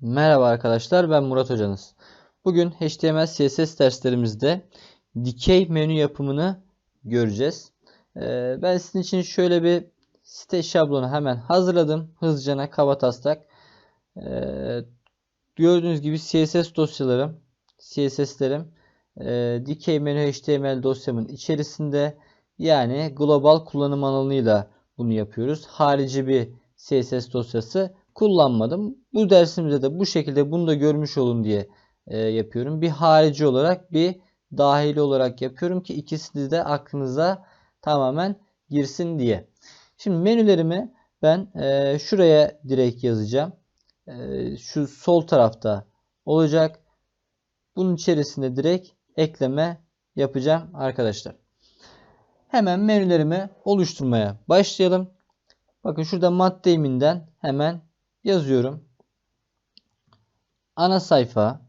Merhaba arkadaşlar ben Murat hocanız. Bugün HTML CSS derslerimizde dikey menü yapımını göreceğiz. Ee, ben sizin için şöyle bir site şablonu hemen hazırladım. Hızlıca kaba taslak. Ee, gördüğünüz gibi CSS dosyalarım, CSS'lerim e, dikey menü HTML dosyamın içerisinde yani global kullanım alanıyla bunu yapıyoruz. Harici bir CSS dosyası kullanmadım. Bu dersimizde de bu şekilde bunu da görmüş olun diye e, yapıyorum. Bir harici olarak bir dahili olarak yapıyorum ki ikisi de aklınıza tamamen girsin diye. Şimdi menülerimi ben e, şuraya direkt yazacağım. E, şu sol tarafta olacak. Bunun içerisinde direkt ekleme yapacağım arkadaşlar. Hemen menülerimi oluşturmaya başlayalım. Bakın şurada madde iminden hemen yazıyorum. Ana sayfa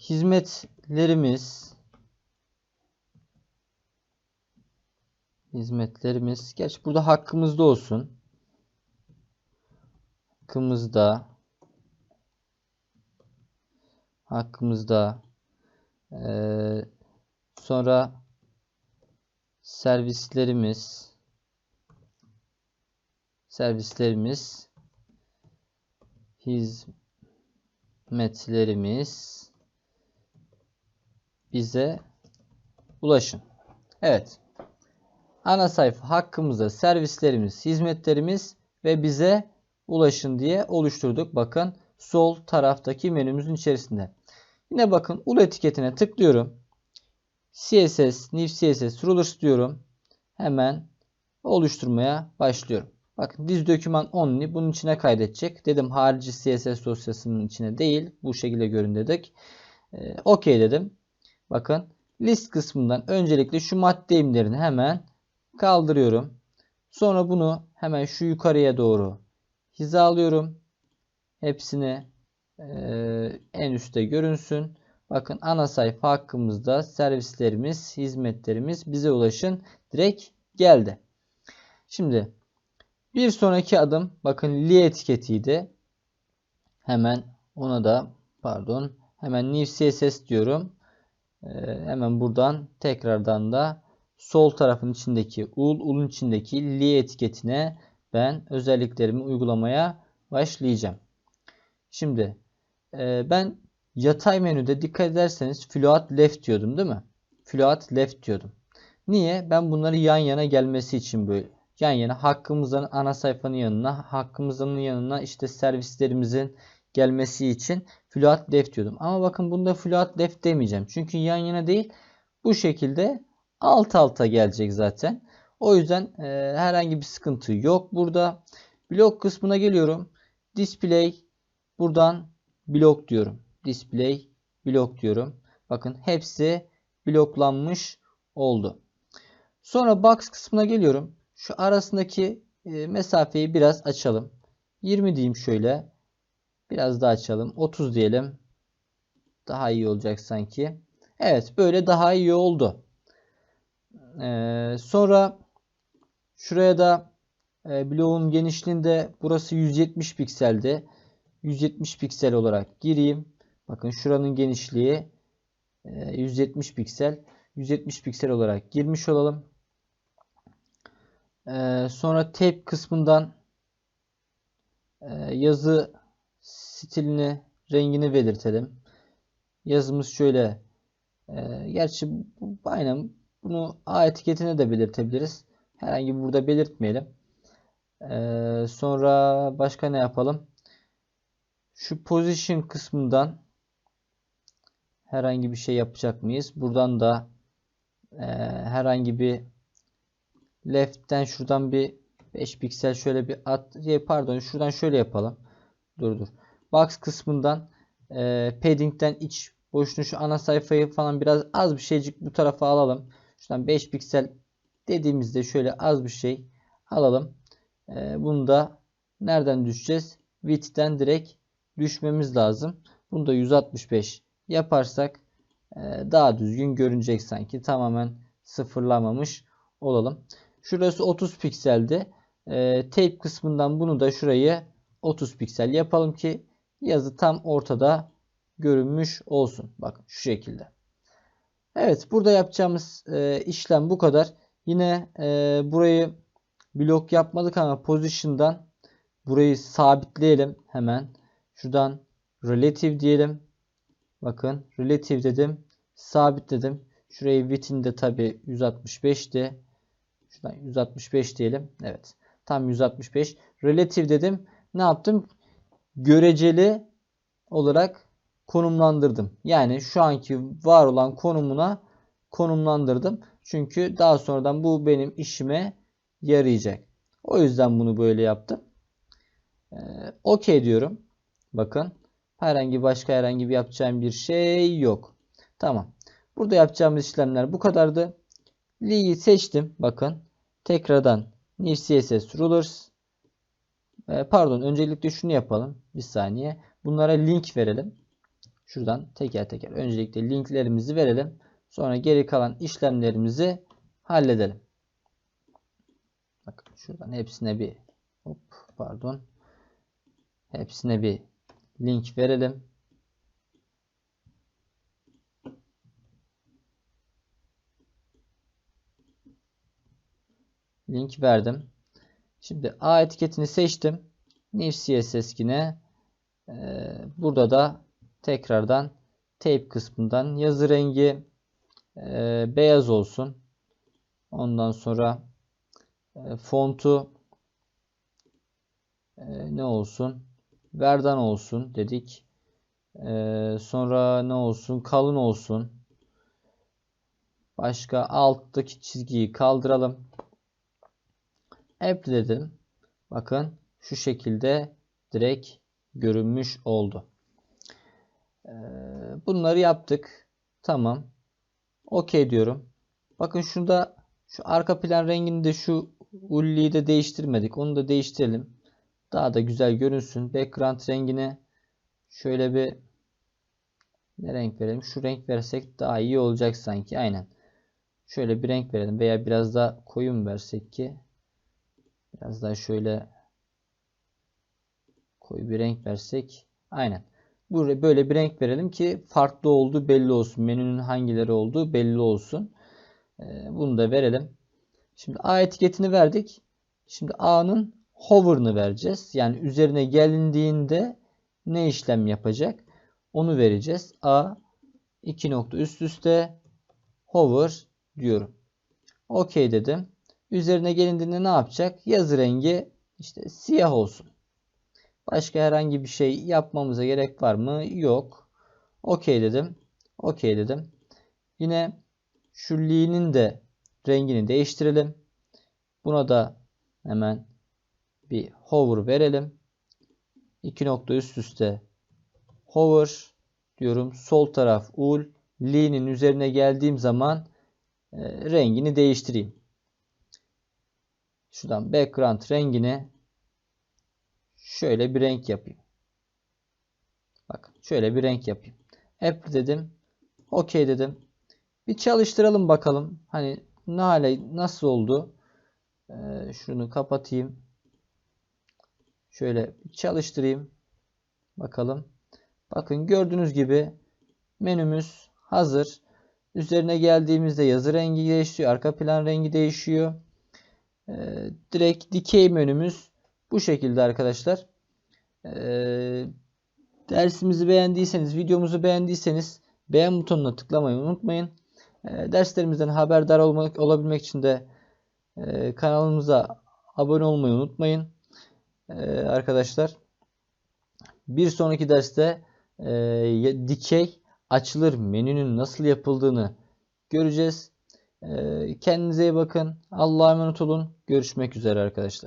hizmetlerimiz hizmetlerimiz geç burada hakkımızda olsun. Hakkımızda hakkımızda ee, sonra servislerimiz servislerimiz hizmetlerimiz bize ulaşın. Evet. Ana sayfa hakkımızda servislerimiz, hizmetlerimiz ve bize ulaşın diye oluşturduk. Bakın sol taraftaki menümüzün içerisinde. Yine bakın ul etiketine tıklıyorum. CSS, New CSS Rulers diyorum. Hemen oluşturmaya başlıyorum. Bakın diz doküman only bunun içine kaydedecek. Dedim harici CSS dosyasının içine değil. Bu şekilde görün dedik. Ee, OK dedim. Bakın list kısmından öncelikle şu madde imlerini hemen kaldırıyorum. Sonra bunu hemen şu yukarıya doğru hizalıyorum. Hepsini e, en üstte görünsün. Bakın ana sayfa hakkımızda servislerimiz, hizmetlerimiz bize ulaşın direkt geldi. Şimdi bir sonraki adım bakın li etiketiydi. Hemen ona da pardon hemen new css diyorum. Ee, hemen buradan tekrardan da sol tarafın içindeki ul, ulun içindeki li etiketine ben özelliklerimi uygulamaya başlayacağım. Şimdi e, ben Yatay menüde dikkat ederseniz float left diyordum değil mi? Float left diyordum. Niye? Ben bunları yan yana gelmesi için böyle yan yana hakkımızın ana sayfanın yanına hakkımızın yanına işte servislerimizin gelmesi için float left diyordum. Ama bakın bunda float left demeyeceğim. Çünkü yan yana değil bu şekilde alt alta gelecek zaten. O yüzden e, herhangi bir sıkıntı yok burada. Blok kısmına geliyorum. Display buradan blok diyorum display blok diyorum. Bakın hepsi bloklanmış oldu. Sonra box kısmına geliyorum. Şu arasındaki e, mesafeyi biraz açalım. 20 diyeyim şöyle. Biraz daha açalım. 30 diyelim. Daha iyi olacak sanki. Evet böyle daha iyi oldu. Ee, sonra şuraya da e, bloğun genişliğinde burası 170 pikseldi. 170 piksel olarak gireyim. Bakın şuranın genişliği 170 e, piksel. 170 piksel olarak girmiş olalım. E, sonra tape kısmından e, yazı stilini, rengini belirtelim. Yazımız şöyle. Gerçi aynen bunu A etiketine de belirtebiliriz. Herhangi burada belirtmeyelim. Sonra başka ne yapalım? Şu position kısmından herhangi bir şey yapacak mıyız? Buradan da e, herhangi bir left'ten şuradan bir 5 piksel şöyle bir at şey, pardon şuradan şöyle yapalım. Dur dur. Box kısmından e, padding'den iç boşluğu şu ana sayfayı falan biraz az bir şeycik bu tarafa alalım. Şuradan 5 piksel dediğimizde şöyle az bir şey alalım. E, bunu da nereden düşeceğiz? width'ten direkt düşmemiz lazım. Bunu da 165 yaparsak e, daha düzgün görünecek sanki. Tamamen sıfırlamamış olalım. Şurası 30 pikseldi. E, tape kısmından bunu da şurayı 30 piksel yapalım ki yazı tam ortada görünmüş olsun. Bakın şu şekilde. Evet burada yapacağımız e, işlem bu kadar. Yine e, burayı blok yapmadık ama position'dan burayı sabitleyelim hemen. Şuradan relative diyelim. Bakın relative dedim. Sabitledim. Şurayı width'ini de tabi 165'ti. Şuradan 165 diyelim. Evet. Tam 165. Relative dedim. Ne yaptım? Göreceli olarak konumlandırdım. Yani şu anki var olan konumuna konumlandırdım. Çünkü daha sonradan bu benim işime yarayacak. O yüzden bunu böyle yaptım. Ee, Okey diyorum. Bakın. Herhangi başka herhangi bir yapacağım bir şey yok. Tamam. Burada yapacağımız işlemler bu kadardı. Li'yi seçtim. Bakın. Tekrardan New CSS Rulers. Ee, pardon. Öncelikle şunu yapalım. Bir saniye. Bunlara link verelim. Şuradan teker teker öncelikle linklerimizi verelim. Sonra geri kalan işlemlerimizi halledelim. Bakın şuradan hepsine bir hop pardon. Hepsine bir link verelim. Link verdim. Şimdi A etiketini seçtim. New CSS yine burada da tekrardan tape kısmından yazı rengi e, beyaz olsun. Ondan sonra e, fontu e, ne olsun? Verdan olsun dedik. E, sonra ne olsun? Kalın olsun. Başka alttaki çizgiyi kaldıralım. Apply dedim. Bakın şu şekilde direkt görünmüş oldu. Ee, bunları yaptık. Tamam. Okey diyorum. Bakın şurada şu arka plan rengini de şu ulliyi de değiştirmedik. Onu da değiştirelim. Daha da güzel görünsün. Background rengine şöyle bir ne renk verelim? Şu renk versek daha iyi olacak sanki. Aynen. Şöyle bir renk verelim veya biraz daha koyu mu versek ki? Biraz daha şöyle koyu bir renk versek. Aynen. Buraya böyle bir renk verelim ki farklı olduğu belli olsun. Menünün hangileri olduğu belli olsun. Ee, bunu da verelim. Şimdi A etiketini verdik. Şimdi A'nın hover'ını vereceğiz. Yani üzerine gelindiğinde ne işlem yapacak? Onu vereceğiz. A iki nokta üst üste hover diyorum. OK dedim. Üzerine gelindiğinde ne yapacak? Yazı rengi işte siyah olsun. Başka herhangi bir şey yapmamıza gerek var mı? Yok. Okey dedim. Okey dedim. Yine şu li'nin de rengini değiştirelim. Buna da hemen bir hover verelim. İki nokta üst üste hover diyorum. Sol taraf ul. Li'nin üzerine geldiğim zaman e, rengini değiştireyim. Şuradan background rengini şöyle bir renk yapayım. Bakın şöyle bir renk yapayım. App dedim. OK dedim. Bir çalıştıralım bakalım. Hani ne hale nasıl oldu? Ee, şunu kapatayım. Şöyle çalıştırayım. Bakalım. Bakın gördüğünüz gibi menümüz hazır. Üzerine geldiğimizde yazı rengi değişiyor. Arka plan rengi değişiyor. Ee, direkt dikey menümüz bu şekilde arkadaşlar. Ee, dersimizi beğendiyseniz, videomuzu beğendiyseniz beğen butonuna tıklamayı unutmayın. Ee, derslerimizden haberdar olmak, olabilmek için de e, kanalımıza abone olmayı unutmayın. Ee, arkadaşlar bir sonraki derste e, dikey açılır menünün nasıl yapıldığını göreceğiz. Ee, kendinize iyi bakın. Allah'a emanet olun. Görüşmek üzere arkadaşlar.